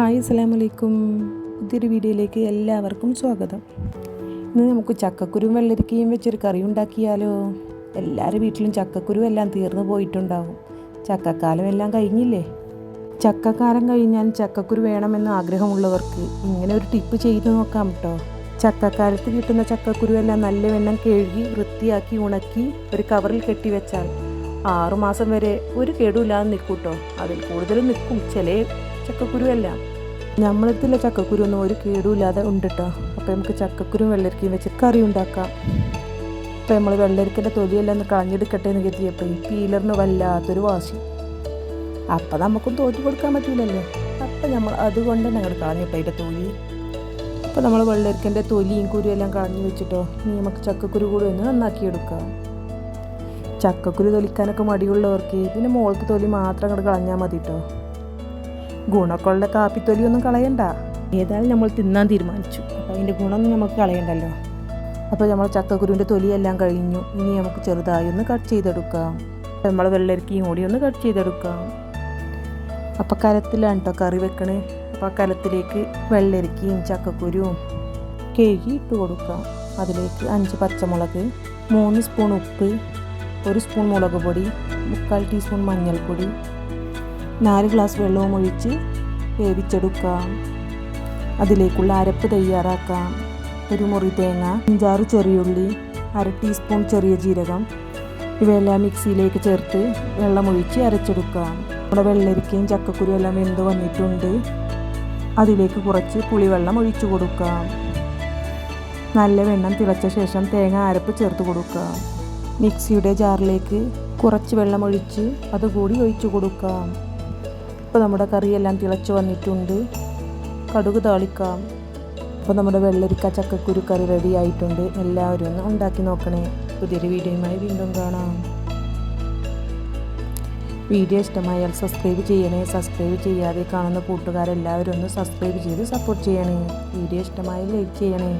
Hi അസ്സാം വലൈക്കും പുതിയൊരു വീഡിയോയിലേക്ക് എല്ലാവർക്കും സ്വാഗതം. ഇന്ന് നമുക്ക് ചക്കക്കുരും വെള്ളരിക്കയും വെച്ചൊരു കറി ഉണ്ടാക്കിയാലോ? എല്ലാവരുടെ വീട്ടിലും ചക്കക്കുരു എല്ലാം തീർന്നു പോയിട്ടുണ്ടാവും. ചക്കക്കാലം എല്ലാം കഴിഞ്ഞില്ലേ? ചക്കക്കാലം കഴിഞ്ഞാൽ ചക്കക്കുരു വേണമെന്ന് ആഗ്രഹമുള്ളവർക്ക് ഇങ്ങനെ ഒരു ടിപ്പ് ചെയ്ത് നോക്കാം കേട്ടോ. ചക്കക്കാലത്ത് കിട്ടുന്ന ചക്കക്കുരു നല്ല വെണ്ണം കഴുകി വൃത്തിയാക്കി ഉണക്കി ഒരു കവറിൽ കെട്ടിവെച്ചാൽ ആറുമാസം വരെ ഒരു കേടുമില്ലാതെ നിൽക്കും കേട്ടോ. അതിൽ കൂടുതലും നിൽക്കും. ചില ചക്കക്കുരു എല്ലാം നമ്മളെടുത്തുള്ള ചക്കക്കുരു ഒന്നും ഒരു കേടുമില്ലാതെ ഉണ്ട് കേട്ടോ അപ്പോൾ നമുക്ക് ചക്കക്കുരു വെള്ളരിക്കയും വെച്ച് കറി ഉണ്ടാക്കാം. അപ്പോൾ നമ്മൾ വെള്ളരിക്കന്റെ തൊലിയെല്ലാം ഒന്ന് കളഞ്ഞെടുക്കട്ടെ എന്ന് കരുതിയപ്പോൾ ഈ പീലറിന് വല്ലാത്തൊരു വാശി. അപ്പം നമുക്കും തോറ്റു കൊടുക്കാൻ പറ്റില്ലല്ലോ അപ്പം നമ്മൾ അതുകൊണ്ട് തന്നെ അങ്ങോട്ട് കളഞ്ഞിട്ടോ അതിന്റെ തൊലി. അപ്പോൾ നമ്മൾ വെള്ളരിക്കന്റെ തൊലിയും കുരുവും എല്ലാം കളഞ്ഞു വെച്ചിട്ടോ ഇനി നമുക്ക് ചക്കക്കുരു കൂടി ഒന്ന് നന്നാക്കിയെടുക്കാം ചക്കക്കുരു തൊലിക്കാനൊക്കെ മടിയുള്ളവർക്ക് പിന്നെ മോൾക്ക് തൊലി മാത്രം അങ്ങോട്ട് കളഞ്ഞാൽ മതി കേട്ടോ ഗുണക്കുള്ള കാപ്പിത്തൊലിയൊന്നും കളയണ്ട. ഏതായാലും നമ്മൾ തിന്നാൻ തീരുമാനിച്ചു. അപ്പോൾ അതിന്റെ ഗുണമൊന്നും നമുക്ക് കളയണ്ടല്ലോ. അപ്പോൾ നമ്മൾ ചക്കക്കുരുവിന്റെ തൊലിയെല്ലാം കഴിഞ്ഞു. ഇനി നമുക്ക് ചെറുതായി ഒന്ന് കട്ട് ചെയ്തെടുക്കാം. നമ്മൾ വെള്ളരിക്കയും കൂടി ഒന്ന് കട്ട് ചെയ്തെടുക്കാം. അപ്പോൾ കലത്തിലാണ് കേട്ടോ കറി വെക്കണേ. അപ്പോൾ കലത്തിലേക്ക് വെള്ളരിക്കയും ചക്കക്കുരുവും കേകി ഇട്ട് കൊടുക്കാം. അതിലേക്ക് അഞ്ച് പച്ചമുളക് മൂന്ന് സ്പൂൺ ഉപ്പ് ഒരു സ്പൂൺ മുളക് പൊടി മുക്കാൽ ടീസ്പൂൺ മഞ്ഞൾപ്പൊടി നാല് ഗ്ലാസ് വെള്ളവും ഒഴിച്ച് വേവിച്ചെടുക്കാം. അതിലേക്കുള്ള അരപ്പ് തയ്യാറാക്കാം. ഒരു മുറി തേങ്ങ അഞ്ചാറ് ചെറിയുള്ളി അര ടീസ്പൂൺ ചെറിയ ജീരകം. ഇവയെല്ലാം മിക്സിയിലേക്ക് ചേർത്ത് വെള്ളമൊഴിച്ച് അരച്ചെടുക്കാം. നമ്മുടെ വെള്ളരിക്കയും ചക്കക്കുരു എല്ലാം വെന്ത് വന്നിട്ടുണ്ട്. അതിലേക്ക് കുറച്ച് പുളിവെള്ളം ഒഴിച്ചു കൊടുക്കാം. നല്ല വെണ്ണം തിളച്ച ശേഷം തേങ്ങ അരപ്പ് ചേർത്ത് കൊടുക്കാം. മിക്സിയുടെ ജാറിലേക്ക് കുറച്ച് വെള്ളമൊഴിച്ച് അതുകൂടി ഒഴിച്ചു കൊടുക്കാം. ഇപ്പോൾ നമ്മുടെ കറിയെല്ലാം തിളച്ച് വന്നിട്ടുണ്ട്. കടുക് താളിക്കാം. അപ്പോൾ നമ്മുടെ വെള്ളരിക്ക ചക്കക്കുരു കറി റെഡി ആയിട്ടുണ്ട്. എല്ലാവരും ഒന്ന് ഉണ്ടാക്കി നോക്കണേ. പുതിയൊരു വീഡിയോയുമായി വീണ്ടും കാണാം. വീഡിയോ ഇഷ്ടമായാൽ സബ്സ്ക്രൈബ് ചെയ്യണേ. സബ്സ്ക്രൈബ് ചെയ്യാതെ കാണുന്ന കൂട്ടുകാരെല്ലാവരും ഒന്ന് സബ്സ്ക്രൈബ് ചെയ്ത് സപ്പോർട്ട് ചെയ്യണേ. വീഡിയോ ഇഷ്ടമായി ലൈക്ക് ചെയ്യണേ.